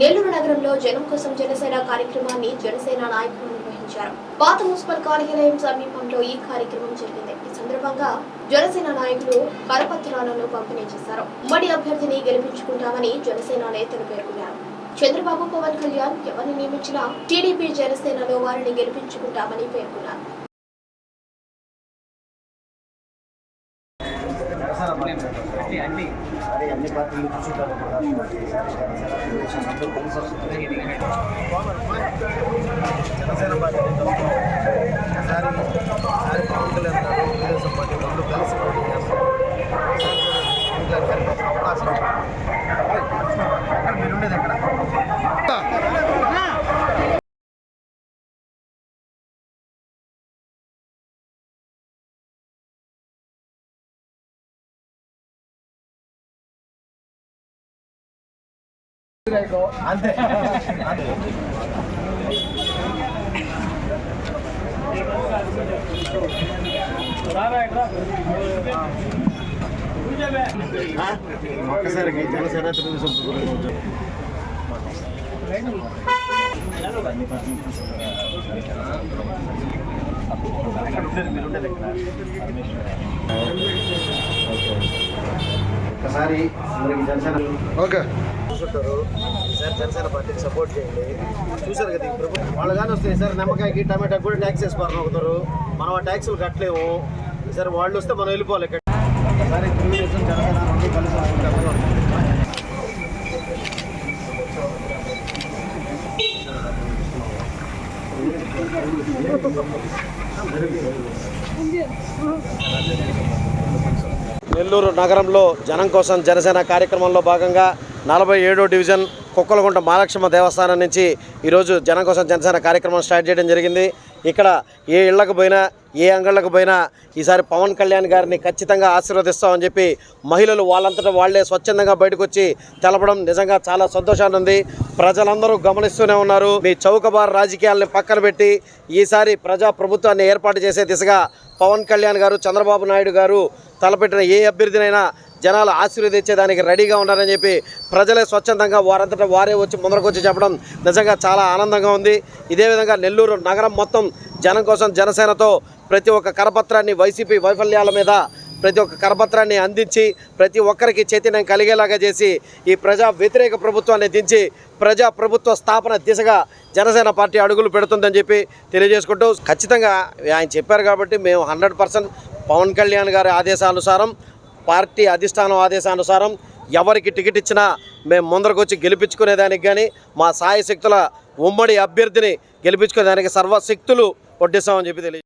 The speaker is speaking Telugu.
నెల్లూరు నగరంలో జనం కోసం జనసేన కార్యక్రమాన్ని జనసేన నాయకులు నిర్వహించారు. పాత మున్సిపల్ కార్యాలయం సమీపంలో ఈ కార్యక్రమం జరిగింది. ఈ సందర్భంగా జనసేన నాయకులు కరపత్రాలను పంపిణీ చేశారు. ఉమ్మడి అభ్యర్థిని గెలిపించుకుంటామని జనసేన నేతలు పేర్కొన్నారు. చంద్రబాబు పవన్ కళ్యాణ్ ఎవరిని నియమించినా టీడీపీ జనసేనలో వారిని గెలిపించుకుంటామని పేర్కొన్నారు. అన్ని పార్టీలు చూసుకుంటారు జనసేన పార్టీ ఒకసారి ఒకసారి పవన్ కళ్యాణ్ గారు తెలుగుదేశం పార్టీ రెండు కలిసి పోటీ చేస్తారు ఒకసారి పవన్ కళ్యాణ్ గారికి ఒక అవకాశం ఎక్కడ మీరు ఉండేది ఎక్కడ అంతే. ఒక్కసారి జనసేన తెలుగుదేశం కొంచెం మీరు ఉండేది ఎక్కడ జనసేన ఓకే. చూసుంటారు ఈసారి జనసేన పార్టీకి సపోర్ట్ చేయండి. చూసారు కదా ఈ ప్రభుత్వం. వాళ్ళు కానీ వస్తే సార్ నిమ్మకాయకి టమాటాకి కూడా ట్యాక్స్ వేసుకోవాలని ఒకతారు మనం ఆ ట్యాక్సులు కట్టలేము. ఈసారి వాళ్ళు వస్తే మనం వెళ్ళిపోవాలి ఇక్కడ. తెలుగుదేశం జనసేన రెండు కలిసి నెల్లూరు నగరంలో జనం కోసం జనసేన కార్యక్రమంలో భాగంగా నలభై ఏడో డివిజన్ కుక్కలగుంట మహాలక్ష్మ దేవస్థానం నుంచి ఈరోజు జనం కోసం జనసేన కార్యక్రమం స్టార్ట్ చేయడం జరిగింది. ఇక్కడ ఏ ఇళ్ళకు పోయినా ఏ అంగళ్ళకు పోయినా ఈసారి పవన్ కళ్యాణ్ గారిని ఖచ్చితంగా ఆశీర్వదిస్తామని చెప్పి మహిళలు వాళ్ళంతటా వాళ్ళే స్వచ్ఛందంగా బయటకు వచ్చి తెలపడం నిజంగా చాలా సంతోషాన్ని ఉంది. ప్రజలందరూ గమనిస్తూనే ఉన్నారు. మీ చౌకబార్ రాజకీయాల్ని పక్కన పెట్టి ఈసారి ప్రజా ప్రభుత్వాన్ని ఏర్పాటు చేసే దిశగా పవన్ కళ్యాణ్ గారు చంద్రబాబు నాయుడు గారు తలపెట్టిన ఏ అభ్యర్థినైనా జనాలు ఆశీర్వదించేదానికి రెడీగా ఉన్నారని చెప్పి ప్రజలే స్వచ్ఛందంగా వారంతటా వారే వచ్చి ముందరకు వచ్చి చెప్పడం నిజంగా చాలా ఆనందంగా ఉంది. ఇదే విధంగా నెల్లూరు నగరం మొత్తం జనం కోసం జనసేనతో ప్రతి ఒక్క కరపత్రాన్ని వైసీపీ వైఫల్యాల మీద ప్రతి ఒక్క కరపత్రాన్ని అందించి ప్రతి ఒక్కరికి చైతన్యం కలిగేలాగా చేసి ఈ ప్రజా వ్యతిరేక ప్రభుత్వాన్ని దించి ప్రజా ప్రభుత్వ స్థాపన దిశగా జనసేన పార్టీ అడుగులు పెడుతుందని చెప్పి తెలియజేసుకుంటూ ఖచ్చితంగా ఆయన చెప్పారు కాబట్టి మేము హండ్రెడ్ పవన్ కళ్యాణ్ గారి ఆదేశానుసారం పార్టీ అధిష్టానం ఆదేశానుసారం ఎవరికి టికెట్ ఇచ్చినా మేము ముందరకు వచ్చి గెలిపించుకునేదానికి కానీ మా సాయశక్తుల ఉమ్మడి అభ్యర్థిని గెలిపించుకునేదానికి సర్వశక్తులు వడ్డిస్తామని చెప్పి తెలియ